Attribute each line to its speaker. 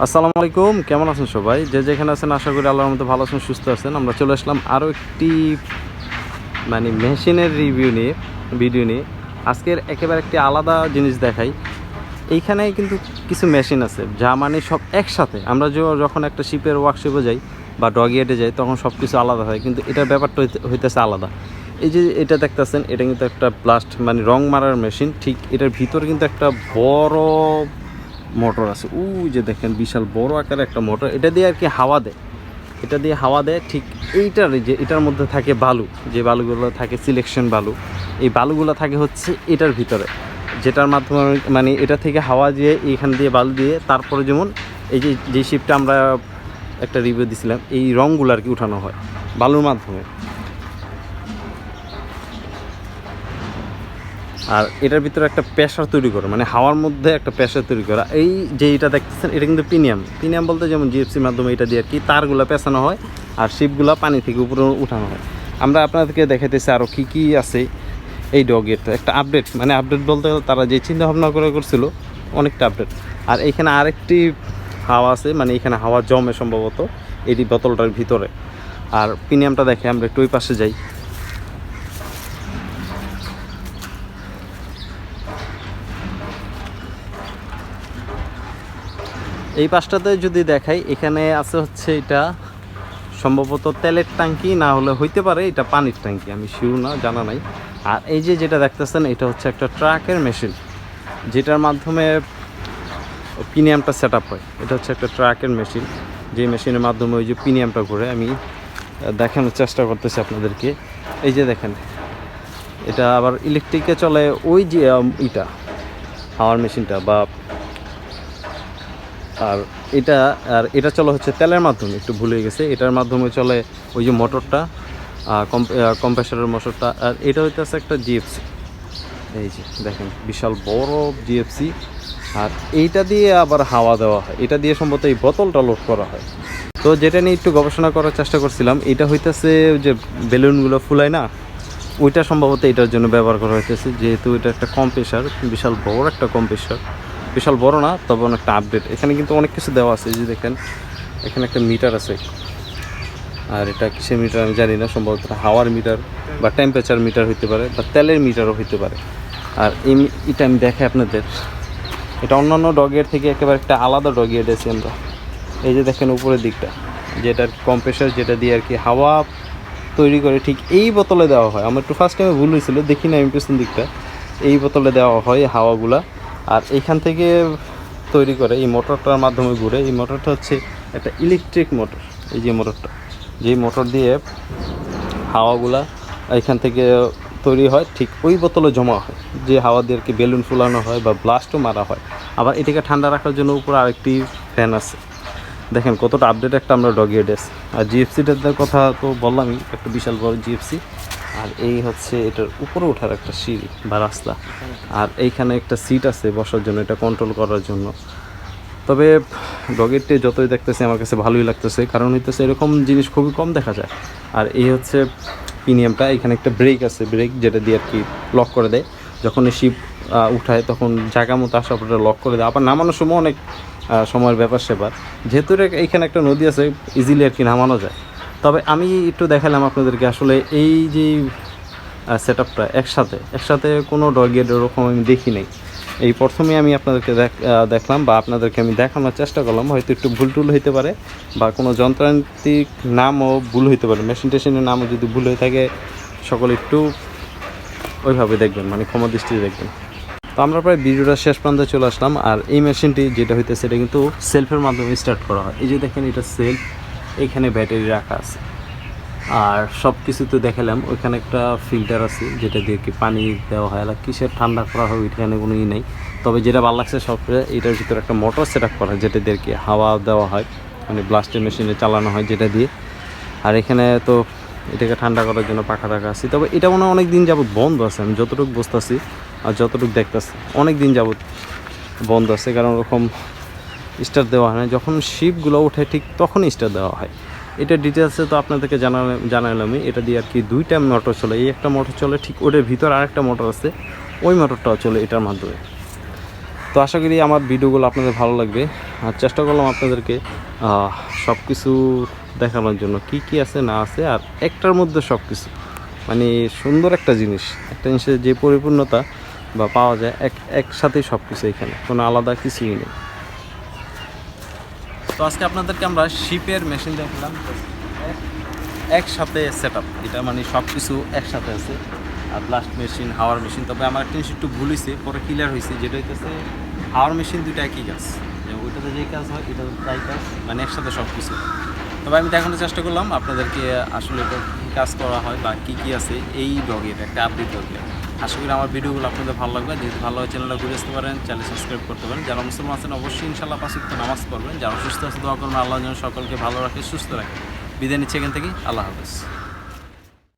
Speaker 1: আসসালামু আলাইকুম, কেমন আছেন সবাই? যে যেখানে আছেন, আশা করি আল্লাহর মতো ভালো আছেন, সুস্থ আছেন। আমরা চলে আসলাম আরও একটি মানে মেশিনের রিভিউ নিয়ে, ভিডিও নিয়ে। আজকের একেবারে একটি আলাদা জিনিস দেখাই। এইখানে কিন্তু কিছু মেশিন আছে, যা মানে সব একসাথে। আমরা যখন একটা শিপের ওয়ার্কশপে যাই বা ডগিয়েটে যাই, তখন সব কিছু আলাদা হয়, কিন্তু এটার ব্যাপারটা হইতে- হইতেছে আলাদা। এই যে এটা দেখতেছেন, এটা কিন্তু একটা প্লাস্ট মানে রং মারার মেশিন। ঠিক এটার ভিতরে কিন্তু একটা বড় মোটর আছে। উ যে দেখেন বিশাল বড় আকারের একটা মোটর। এটা দিয়ে আর কি হাওয়া দেয়। এটা দিয়ে হাওয়া দেয়, ঠিক এইটার যে এটার মধ্যে থাকে বালু। যে বালুগুলো থাকে সিলেকশন বালু। এই বালুগুলো থাকে হচ্ছে এটার ভিতরে। যেটার মাধ্যমে মানে এটা থেকে হাওয়া দিয়ে এইখান দিয়ে বালু দিয়ে তারপরে যেমন এই যে যে শিপটা আমরা একটা রিভিউ দিছিলাম, এই রঙগুলো আর কি উঠানো হয় বালুর মাধ্যমে। আর এটার ভিতরে একটা প্রেশার তৈরি করে মানে হাওয়ার মধ্যে একটা প্রেশার তৈরি করা। এই যে এটা দেখতেছেন, এটা কিন্তু প্রিমিয়াম প্রিমিয়াম বলতে যেমন জিএফসির মাধ্যমে এটা দিয়ে আর কি তারগুলো পেঁচানো হয় আর শিপগুলো পানি থেকে উপরে উঠানো হয়। আমরা আপনাদেরকে দেখাইতেছি আরও কী কী আছে এই ডগের একটা আপডেট মানে আপডেট বলতে তারা যে চিন্তা ভাবনা করে করছিল, অনেকটা আপডেট। আর এখানে আরেকটি হাওয়া আছে মানে এখানে হাওয়া জমে সম্ভবত এই বোতলটার ভিতরে। আর প্রিমিয়ামটা দেখে আমরা একটু ওই পাশে যাই। এই পাশটাতে যদি দেখাই, এখানে আছে হচ্ছে এটা সম্ভবত তেলের ট্যাঙ্কি, না হলে হইতে পারে এটা পানির ট্যাঙ্কি, আমি শিওর না, জানা নাই। আর এই যে যেটা দেখতেছেন, এটা হচ্ছে একটা ট্রাকের মেশিন, যেটার মাধ্যমে পিনিয়ামটা সেট হয়। এটা হচ্ছে একটা ট্রাকের মেশিন, যে মেশিনের মাধ্যমে ওই যে পিনিয়ামটা ঘুরে। আমি দেখানোর চেষ্টা করতেছি আপনাদেরকে। এই যে দেখেন, এটা আবার ইলেকট্রিকে চলে ওই যে ইটা হাওয়ার মেশিনটা বা আর এটা আর এটা চলে হচ্ছে তেলের মাধ্যমে, একটু ভুলে গেছে। এটার মাধ্যমে চলে ওই যে মোটরটা কম্প্রেসারের মোটরটা, আর এটা হইতেছে একটা জিএফসি এই যে দেখেন, বিশাল বড় জিএফসি আর এইটা দিয়ে আবার হাওয়া দেওয়া হয়। এটা দিয়ে সম্ভবত এই বোতলটা লোড করা হয়। তো যেটা নিয়ে একটু গবেষণা করার চেষ্টা করছিলাম, এটা হইতেছে ওই যে বেলুনগুলো ফুলায় না, ওইটা সম্ভবত এটার জন্য ব্যবহার করা হইতেছে। যেহেতু এটা একটা কম্প্রেসার বিশাল বড় একটা কম্প্রেসার বিশাল বড় না, তবে অনেকটা আপডেট এখানে কিন্তু অনেক কিছু দেওয়া আছে যে দেখেন, এখানে একটা মিটার আছে। আর এটা কিসের মিটার আমি জানি না, সম্ভবত হাওয়ার মিটার বা টেম্পারেচার মিটার হইতে পারে বা তেলের মিটারও হইতে পারে। আর এটা আমি দেখাই আপনাদের। এটা অন্যান্য ডগের থেকে একেবারে একটা আলাদা ডগিয়ে দিয়েছি আমরা। এই যে দেখেন উপরের দিকটা, যেটা কম্প্রেসার যেটা দিয়ে আর কি হাওয়া তৈরি করে, ঠিক এই বোতলে দেওয়া হয়। আমার একটু ফার্স্ট টাইমে ভুল হয়েছিল, দেখি না আমি পেছন দিকটা। এই বোতলে দেওয়া হয় হাওয়াগুলা। আর এইখান থেকে তৈরি করে এই মোটরটার মাধ্যমে ঘুরে, এই মোটরটা হচ্ছে একটা ইলেকট্রিক মোটর এই যে মোটরটা, যেই মোটর দিয়ে হাওয়াগুলা এখান থেকে তৈরি হয়, ঠিক ওই বোতলে জমা হয়। যে হাওয়া দিয়ে কি বেলুন ফুলানো হয় বা ব্লাস্টও মারা হয়। আবার এটাকে ঠান্ডা রাখার জন্য উপরে আরেকটি ফ্যান আছে। দেখেন কতটা আপডেট একটা আমরা ডগিয়ে ডেস আর জিএফসিটার কথা তো বললামই, একটা বিশাল বড় জিএফসি আর এই হচ্ছে এটার উপরে ওঠার একটা সিঁড়ি বা রাস্তা। আর এইখানে একটা সিট আছে বসার জন্য, এটা কন্ট্রোল করার জন্য। তবে ডগেরটি যতই দেখতেছি, আমার কাছে ভালোই লাগতেছে। কারণ হইতেছে এরকম জিনিস খুবই কম দেখা যায়। আর এই হচ্ছে প্রিমিয়ামটা এখানে একটা ব্রেক আছে। ব্রেক যেটা দিয়ে আর কি লক করে দেয়। যখন এই শিপ উঠায়, তখন জায়গা মতো আসা পরে লক করে দেয়। আবার নামানোর সময় অনেক সময়ের ব্যাপার সেবার। যেহেতু এইখানে একটা নদী আছে ইজিলি আর কি নামানো যায়। তবে আমি একটু দেখালাম আপনাদেরকে আসলে এই যে সেট আপটা একসাথে একসাথে কোনো ডগের ওরকম আমি দেখি নাই। এই প্রথমে আমি আপনাদেরকে দেখ- দেখলাম বা আপনাদেরকে আমি দেখানোর চেষ্টা করলাম, হয়তো একটু ভুল টুল হইতে পারে বা কোনো যন্ত্রান্তিক নামও ভুল হইতে পারে। মেশিন টেশিনের নামও যদি ভুল হয়ে থাকে, সকলে একটু ওইভাবে দেখবেন মানে ক্ষমা দৃষ্টিতে দেখবেন। তো আমরা প্রায় ভিডিওটা শেষ প্রান্তে চলে আসলাম, আর এই মেশিনটি যেটা হইতেছে, এটা কিন্তু সেলফের মাধ্যমে স্টার্ট করা হয়। এই যে দেখেন, এটা সেলফ এখানে ব্যাটারি রাখা আছে। আর সব কিছু তো দেখালাম ওইখানে একটা ফিল্টার আছে, যেটা দিয়ে কি পানি দেওয়া হয়। আর কিসের ঠান্ডা করা হয় ওইখানে কোনো ই নেই। তবে যেটা ভালো লাগছে সবচেয়ে, এটার ভিতরে একটা মোটর সেট আপ করা হয়, যেটা দিয়ে কি হাওয়া দেওয়া হয় মানে ব্লাস্টের মেশিনে চালানো হয় যেটা দিয়ে। আর এখানে তো এটাকে ঠান্ডা করার জন্য পাখা রাখা আছে। তবে এটা মনে হয় অনেক দিন যাবত বন্ধ আছে, আমি যতটুকু বুঝতেছি আর যতটুকু দেখতেছি অনেক দিন যাবত বন্ধ আছে। কারণ ওরকম স্টার দেওয়া হয় না। যখন শিপগুলো ওঠে, ঠিক তখনই স্টার দেওয়া হয়। এটা ডিটেলসে তো আপনাদেরকে জানালাম জানালামই। এটা দিয়ে আর কি দুইটা মোটর চলে। এই একটা মোটর চলে, ঠিক ওটার ভিতর আরেকটা মোটর আছে। ওই মোটরটাও চলে এটার মাধ্যমে। তো আশা করি আমার ভিডিওগুলো আপনাদের ভালো লাগবে। আর চেষ্টা করলাম আপনাদেরকে সব কিছু দেখানোর জন্য কি কি আছে, না আছে, আর একটার মধ্যে সব কিছু মানে সুন্দর একটা জিনিস। একটা জিনিসের যে পরিপূর্ণতা বা পাওয়া যায়, এক একসাথেই সব কিছু এখানে। কোনো আলাদা কিছুই নেই। তো আজকে আপনাদেরকে আমরা শিপের মেশিন দেখলাম। এক- একসাথে সেট আপ এটা মানে সব কিছু একসাথে আছে। আর ব্লাস্ট মেশিন হাওয়ার মেশিন তবে আমার একটা জিনিস একটু ভুল হয়েছে, পরে ক্লিয়ার হয়েছে। যেটা হইতেছে, হাওয়ার মেশিন দুইটা একই কাজ। ওইটাতে যে কাজ হয় এটা তাই কাজ। মানে একসাথে সব কিছু তবে আমি দেখানোর চেষ্টা করলাম, আপনাদেরকে আসলে এটা কাজ করা হয় বা কী কী আছে, এই ব্লগের একটা আপডেট ব্লগের আশা করি আমার ভিডিওগুলো আপনাদের ভালো লাগবে। যদি ভালো হয় চ্যানেলটা ঘুরে আসতে পারেন চ্যানেল সাবস্ক্রাইব করতে পারেন। যারা মুসলমান আছেন, অবশ্যই ইনশাল্লাহ পাশে নামাজ পড়বেন। যারা সুস্থ আছে, দোয়া করবেন। আল্লাহ যেন সকলকে ভালো রাখে, সুস্থ রাখে। বিদায় নিচ্ছে এখান থেকে। আল্লাহ হাফেজ।